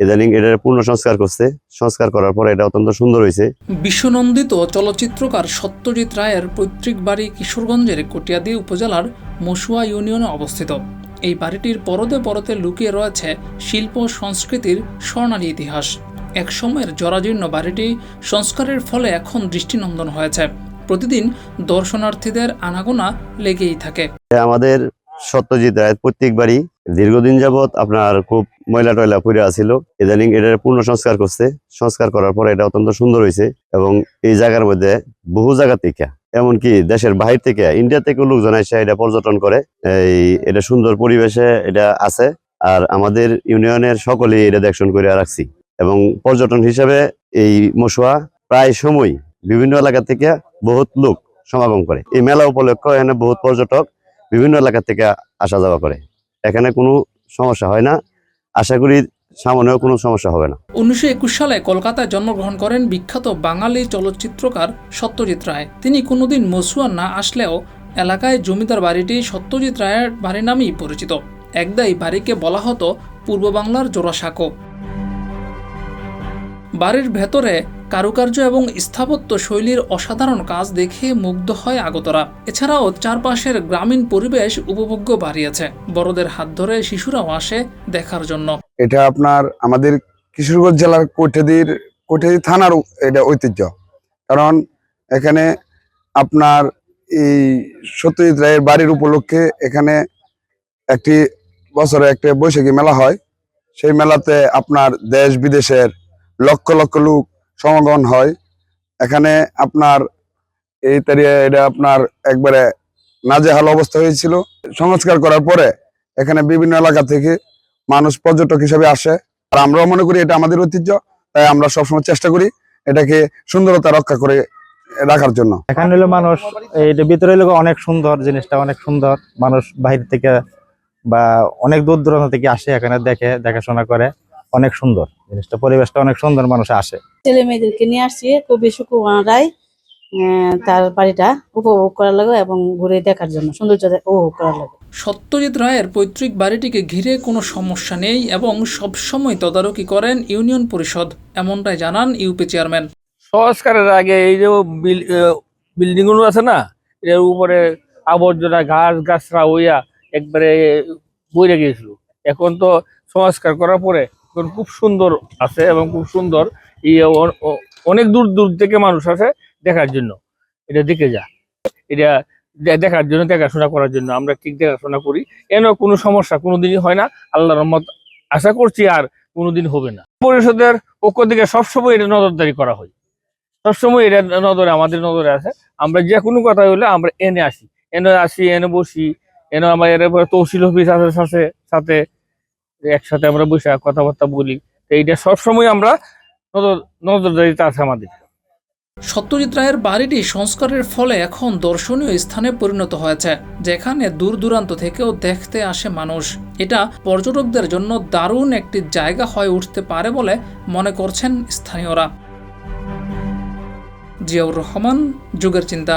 ইদানিং এটা পূর্ণ সংস্কার করছে। সংস্কার করার পরে এটা অত্যন্ত সুন্দর হয়েছে। বিশ্বনন্দিত চলচ্চিত্রকার সত্যজিৎ রায়ের পৈতৃক বাড়ি কিশোরগঞ্জের কটিয়াদি উপজেলার মসুয়া ইউনিয়নে অবস্থিত। এই বাড়িটির পরদে পরতে লুকিয়ে রয়েছে শিল্প সংস্কৃতির স্বর্ণালী ইতিহাস। একসময়ের জরাজীর্ণ বাড়িটি সংস্কারের ফলে এখন দৃষ্টিনন্দন হয়েছে। প্রতিদিন দর্শনার্থীদের আনাগোনা লেগেই থাকে। আমাদের সত্যজিৎ রায়ের প্রত্যেক বাড়ি দীর্ঘদিন যাবত আপনার খুব ময়লা টয়লা পড়ে আছিল। ইদানিং এটা পূর্ণ সংস্কার করছে। সংস্কার করার পর এটা অত্যন্ত সুন্দর হয়েছে এবং এই জায়গার মধ্যে বহু জায়গা থেকে, এমনকি দেশের বাহির থেকে ইন্ডিয়া থেকে লোকজন এসে এটা পর্যটন করে। এই এটা সুন্দর পরিবেশে এটা আছে আর আমাদের ইউনিয়নের সকলেই এটা দেখশন করে রাখছি। এবং পর্যটন হিসেবে এই মশুয়া প্রায় সময় বিভিন্ন এলাকা থেকে বহুত লোক সমাগম করে। এই মেলা উপলক্ষে এখানে বহুত পর্যটক বিভিন্ন এলাকা থেকে আসা যাওয়া করে। এখানে কোনো সমস্যা হয় না। আশা করি সামনেও কোনো সমস্যা হবে না। উনিশশো একুশ সালে কলকাতায় জন্মগ্রহণ করেন বিখ্যাত বাঙালি চলচ্চিত্রকার সত্যজিৎ রায়। তিনি কোনোদিন মসুয়া না আসলেও এলাকায় জমিদার বাড়িটি সত্যজিৎ রায়ের বাড়ি নামেই পরিচিত। একদাই বাড়িকে বলা হতো পূর্ব বাংলার জোড়াসাঁকো। বাড়ির ভেতরে কারুকার্য এবং স্থাপত্য শৈলীর অসাধারণ কাজ দেখে মুগ্ধ হয় আগতরা। এছাড়াও চারপাশের গ্রামীণ পরিবেশ উপভোগ্য বাড়িয়েছে। বড়দের হাত ধরে শিশুরাও আসে দেখার জন্য। এটা আপনার আমাদের কিশোরগঞ্জ জেলার কৈঠাদির কৈঠাদি থানার এটা ঐতিহ্য। কারণ এখানে আপনার এই সত্যজিৎ রায়ের বাড়ির উপলক্ষে এখানে একটি বছরে একটা বৈশাখী মেলা হয়। সেই মেলাতে আপনার দেশ বিদেশের লক্ষ লক্ষ লোক সমাগম হয়। এখানে আপনার এই তারিয়ে এটা আপনার একবারে নাজেহাল অবস্থা হয়েছিল। সংস্কার করার পরে এখানে বিভিন্ন এলাকা থেকে মানুষ পর্যটক হিসেবে আসে। আর আমরাও মনে করি এটা আমাদের ঐতিহ্য, তাই আমরা সবসময় চেষ্টা করি এটাকে সুন্দরতা রক্ষা করে রাখার জন্য। এখানে হলো মানুষ এইটা ভিতরে হলো অনেক সুন্দর জিনিসটা, অনেক সুন্দর। মানুষ বাইরে থেকে বা অনেক দূর দূরান্ত থেকে আসে এখানে দেখে, দেখাশোনা করে। অনেক সুন্দর। জিনিসটা পরিবেশটা অনেক সুন্দর মানুষ আসে। ছেলে মেয়েদেরকে নিয়ে আসছি কবি সুকুমার রায় আহ, তার বাড়িটা উপভোগ করার লাগে এবং ঘুরে দেখার জন্য সৌন্দর্য উপভোগ করার লাগে। সত্যজিৎ রায়ের পৈতৃক বাড়িটিকে ঘিরে কোনো সমস্যা নেই এবং সবসময় তদারকি করেন ইউনিয়ন পরিষদ এমনটাই জানান ইউপি চেয়ারম্যান। সংস্কারের আগে এই যে বিল্ডিংগুলো আছে না এর উপরে আবর্জনা ঘাস গাছরা হইয়া একবারে বইরে গিয়েছিল। এখন তো সংস্কার করার পরে খুব সুন্দর আছে এবং খুব সুন্দর অনেক দূর দূর থেকে মানুষ আসে দেখার জন্য। এটা দেখে যা। এটা দেখার জন্য, দেখাশোনা করার জন্য। আমরা ঠিক দেখাশোনা করি। এন কোনো সমস্যা কোনোদিনই হয় না। আল্লাহ রহমত আশা করছি আর কোনোদিন হবে না। পরিষদের পক্ষ থেকে সবসময় এটা নজরদারি করা হয়। সবসময় এটা নজরে, আমাদের নজরে আছে আমরা যে কোনো কথা হইলে আমরা এনে আসি। এনে আসি, এনে বসি। এনে আমার এর তহসিল অফিস আছে, সাথে সাথে একসাথে আমরা বসে কথাবার্তা বলি এইটা সবসময় আমরা নজর, নজরদারিতে আছে আমাদের। সত্যজিৎ রায়ের বাড়িটি সংস্কারের ফলে এখন দর্শনীয় স্থানে পরিণত হয়েছে, যেখানে দূর দূরান্ত থেকেও দেখতে আসে মানুষ। এটা পর্যটকদের জন্য দারুণ একটি জায়গা হয়ে উঠতে পারে বলে মনে করছেন স্থানীয়রা। জিয়াউর রহমান, যুগের চিন্তা।